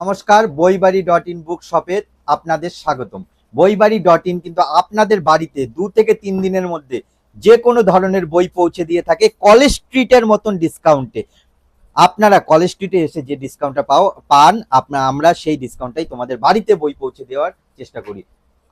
নমস্কার, বইবাড়ি dot in বুক শপে আপনাদের স্বাগতম। বইবাড়ি ডট ইন কিন্তু আপনাদের বাড়িতে দু থেকে তিন দিনের মধ্যে যে কোনো ধরনের বই পৌঁছে দিয়ে থাকে কলেজ স্ট্রিটের মতন ডিসকাউন্টে আপনারা কলেজ স্ট্রিটে এসে যে ডিসকাউন্টটা পাও, পান, আপনা আমরা সেই ডিসকাউন্টটাই তোমাদের বাড়িতে বই পৌঁছে দেওয়ার চেষ্টা করি।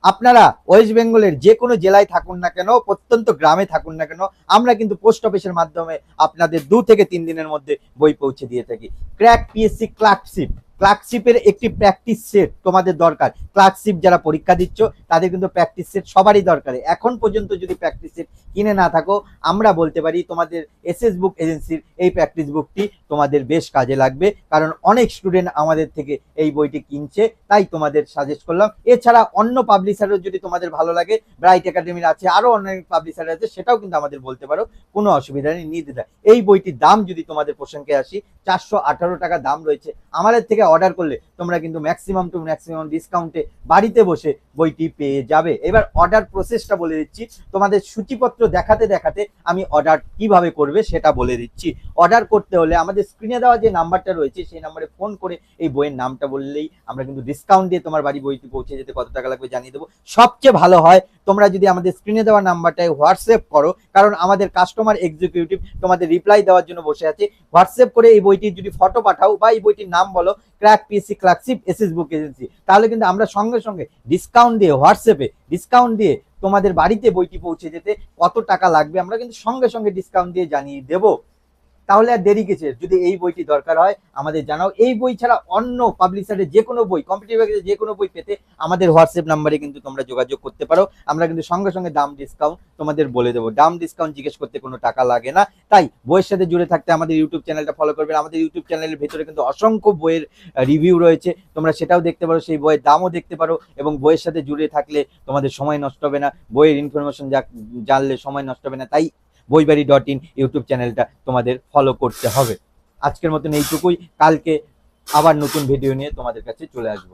আপনারা ওয়েস্ট বেঙ্গলের যে কোনো জেলায় থাকুন না কেন, প্রত্যন্ত গ্রামে থাকুন না কেন, আমরা কিন্তু পোস্ট অফিসের মাধ্যমে আপনাদের দু থেকে তিন দিনের মধ্যে বই পৌঁছে দিয়ে থাকি। Crack, PSC, clerkship. ক্লার্কশিপের একটি প্র্যাকটিস সেট তোমাদের দরকার। ক্লার্কশিপ যারা পরীক্ষা দিচ্ছ, তাদের কিন্তু প্র্যাকটিস সেট সবারই দরকার। এখন পর্যন্ত যদি প্র্যাকটিস সেট কিনে না থাকো, আমরা বলতে পারি তোমাদের এসএস বুক এজেন্সির এই প্র্যাকটিস বুকটি তোমাদের বেশ কাজে লাগবে। কারণ অনেক স্টুডেন্ট আমাদের থেকে এই বইটি কিনছে, তাই তোমাদের সাজেস্ট করলাম। এছাড়া অন্য পাবলিশারও যদি তোমাদের ভালো লাগে ব্রাইট একাডেমির আছে আরও অনেক পাবলিশার আছে, সেটাও কিন্তু আমাদের বলতে পারো, কোনো অসুবিধা নেই নির্দ্বিধা এই বইটির দাম যদি তোমাদের প্রসঙ্গে আসি, চারশো আঠারো টাকা দাম রয়েছে। আমাদের থেকে অর্ডার করলে তোমরা কিন্তু ম্যাক্সিমাম টু ম্যাক্সিমাম ডিসকাউন্টে বাড়িতে বসে বইটি পেয়ে যাবে। এবার অর্ডার প্রসেসটা বলে দিচ্ছি। তোমাদের সূচিপত্র দেখাতে দেখাতে আমি অর্ডার কীভাবে করবে সেটা বলে দিচ্ছি। অর্ডার করতে হলে আমাদের স্ক্রিনে দেওয়া যে নাম্বারটা রয়েছে, সেই নাম্বারে ফোন করে এই বইয়ের নামটা বললেই আমরা কিন্তু ডিসকাউন্ট দিয়ে তোমার বাড়ি বইটি পৌঁছে যেতে কত টাকা লাগবে জানিয়ে দেবো। সবচেয়ে ভালো হয়, তোমরা যদি আমাদের স্ক্রিনে দেওয়া নাম্বারটায় হোয়াটসঅ্যাপ করো, কারণ আমাদের কাস্টমার এক্সিকিউটিভ তোমাদের রিপ্লাই দেওয়ার জন্য বসে আছে। হোয়াটসঅ্যাপ করে এই বইটির যদি ফটো পাঠাও বা এই বইটির নাম বলো crack PSC clerkship SS book agency তাহলে কিন্তু আমরা সঙ্গে সঙ্গে ডিসকাউন্ট দিয়ে হোয়াটসঅ্যাপে ডিসকাউন্ট দিয়ে তোমাদের বাড়িতে বইটি পৌঁছে যেতে কত টাকা লাগবে আমরা কিন্তু সঙ্গে সঙ্গে ডিসকাউন্ট দিয়ে জানিয়ে দেবো। তাহলে আর দেরি গেছে যদি এই বইটি দরকার হয়, আমাদের জানাও। এই বই ছাড়া অন্য পাবলিশারের যে কোনো বই কম্পিটিভ যে কোনো বই পেতে আমাদের হোয়াটসঅ্যাপ নাম্বারে কিন্তু তোমরা যোগাযোগ করতে পারো। আমরা কিন্তু সঙ্গে সঙ্গে দাম ডিসকাউন্ট তোমাদের বলে দেবো। দাম ডিসকাউন্ট জিজ্ঞেস করতে কোনো টাকা লাগে না। তাই বইয়ের সাথে জুড়ে থাকতে আমাদের ইউটিউব চ্যানেলটা ফলো করবেন আমাদের ইউটিউব চ্যানেলের ভেতরে কিন্তু অসংখ্য বইয়ের রিভিউ রয়েছে। তোমরা সেটাও দেখতে পারো, সেই বইয়ের দামও দেখতে পারো এবং বইয়ের সাথে জুড়ে থাকলে তোমাদের সময় নষ্ট হবে না। বইয়ের ইনফরমেশন যা, জানলে সময় নষ্ট হবে না। তাই বইবাড়ি ডট ইন ইউটিউব চ্যানেলটা তোমাদের ফলো করতে হবে। আজকের মতন এইটুকুই। কালকে আবার নতুন ভিডিও নিয়ে তোমাদের কাছে চলে আসব।